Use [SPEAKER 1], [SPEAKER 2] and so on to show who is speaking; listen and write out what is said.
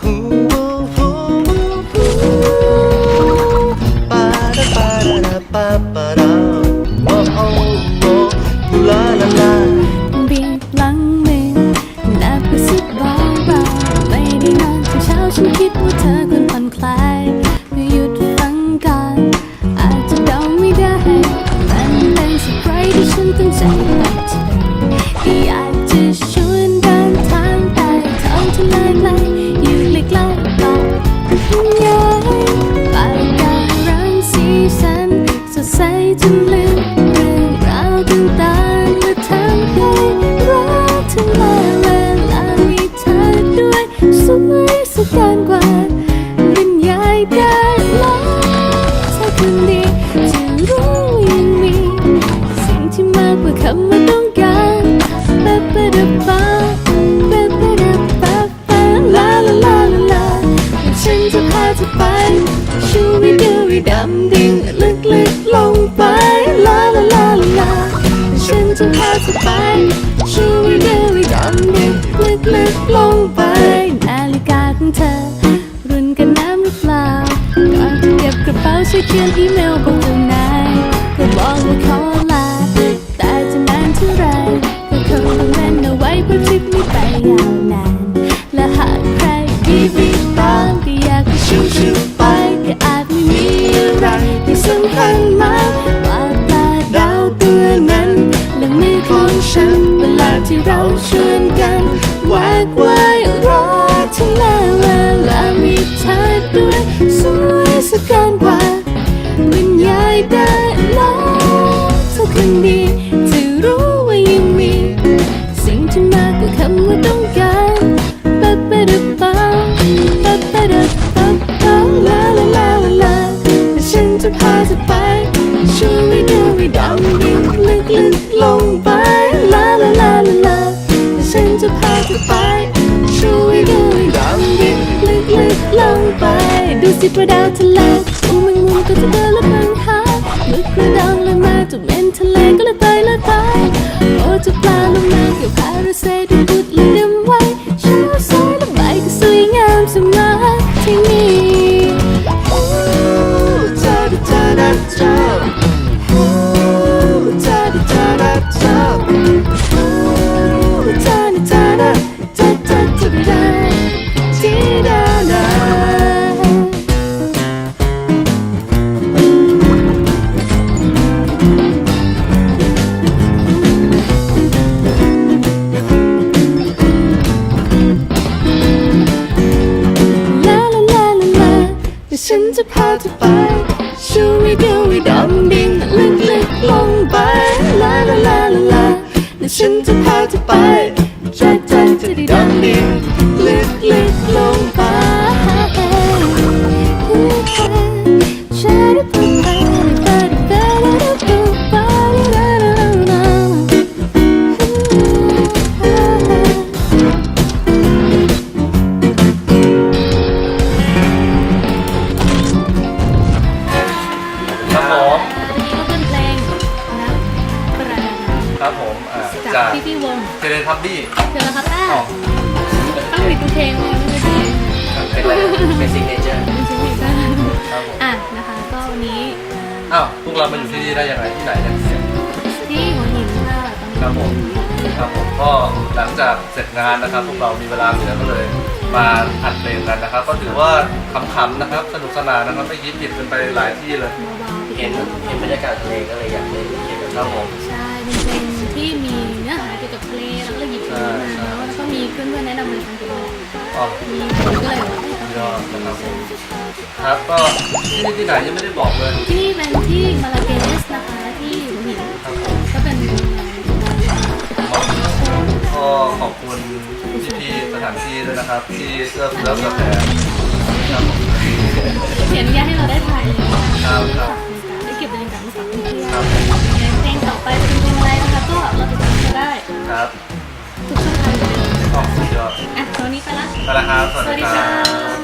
[SPEAKER 1] พู
[SPEAKER 2] ขียนอีเมลบอกเจ้านายก็บอกว่าขอลา แต่จะนานเท่าไรก็คงต้องเล่นเอาไว้เพราะทริปนี้ไปยาวนาน และหากใครดีรีบตามก็อยากจะชิวชิวไปก็อาจไม่มีอะไรที่สำคัญมากกว่าตาดาวตัวนั้นและมือของฉันเวลาที่เราชวนกันแหวกว่ายรักทะเลเวลามีเธอด้วยสวยสักเกินกว่ สิปลาดาวทะเลอูแมงมุมก็จะเดินและปัญ ฉันจะพาเธอไปชูวิดูวิดำดิ่งลึกลึกๆลงไปลาลาลาลาและฉันจะพาเธอไป
[SPEAKER 3] ครับผม
[SPEAKER 2] อ่าำ
[SPEAKER 3] จา
[SPEAKER 2] จาก
[SPEAKER 3] ก
[SPEAKER 2] พี่พี่วง
[SPEAKER 3] เทเลทับบี้
[SPEAKER 2] เชิญแล้วครับต้า
[SPEAKER 3] อ๋อ
[SPEAKER 2] ตั้งผิดทุกเพลงเลยไม่ใช่
[SPEAKER 3] เป็นอะไรเป็นซิงเกิลเจอร์
[SPEAKER 2] ไม่ใช่ผิดต้า
[SPEAKER 3] ครับผม
[SPEAKER 2] อะนะคะ ก็วันนี้
[SPEAKER 3] อ้าวพวกเรามาอยู่ที่นี่ได้ยังไงที่ไหนเนี่ย
[SPEAKER 2] ที่หัวหินค่ะตอนนี้
[SPEAKER 3] ครับผมครับผมก็หลังจากเสร็จงานนะครับ พวกเรามีเวลาเหลือก็เลย มาอัดเพลงกันนะครับ ก็ถือว่าขำๆนะครับ สนุกสนานนะครับไม่คิดผิดกันไปหลายที่เลย
[SPEAKER 2] เบาๆ
[SPEAKER 4] เห็นเห็นบรรยากาศทะเลก็เลยอยากเล่นเกี่ยวกับ
[SPEAKER 3] ครับผม
[SPEAKER 2] ใช่เป็นเพลง ที่มีเนื้อหาเกี่ยวกับทะเลแล้วก็เลยหยิบเพลงนี้มาเนาะแล้วก็มีเพื่อนๆแนะนำมาทางเกี่ยวกับ
[SPEAKER 3] อ๋อ
[SPEAKER 2] มีคนก็เลยบอก
[SPEAKER 3] ยอดนะครับผมครับก็ที่นี่ที่ไหนยังไม่ได้บอกเลย
[SPEAKER 2] ที่นี่เป็นที่มาลาเกสนะคะที่หัวหิน
[SPEAKER 3] ครับผม
[SPEAKER 2] ก็เป็น
[SPEAKER 3] ก็ขอบคุณพี่ๆสถานที่ด้วยนะครับ ที่เอื้อเฟื้อเผื่อแผ่ ครับ
[SPEAKER 2] ทุกช่องทางเหมือนเดิม
[SPEAKER 3] ขอบคุณยอด
[SPEAKER 2] อะตอนนี้ไปละ
[SPEAKER 3] ไปแล้วครับ สวัส
[SPEAKER 2] สวัส
[SPEAKER 3] ดี
[SPEAKER 2] ดี
[SPEAKER 3] ครั
[SPEAKER 2] ค่ะ
[SPEAKER 3] บ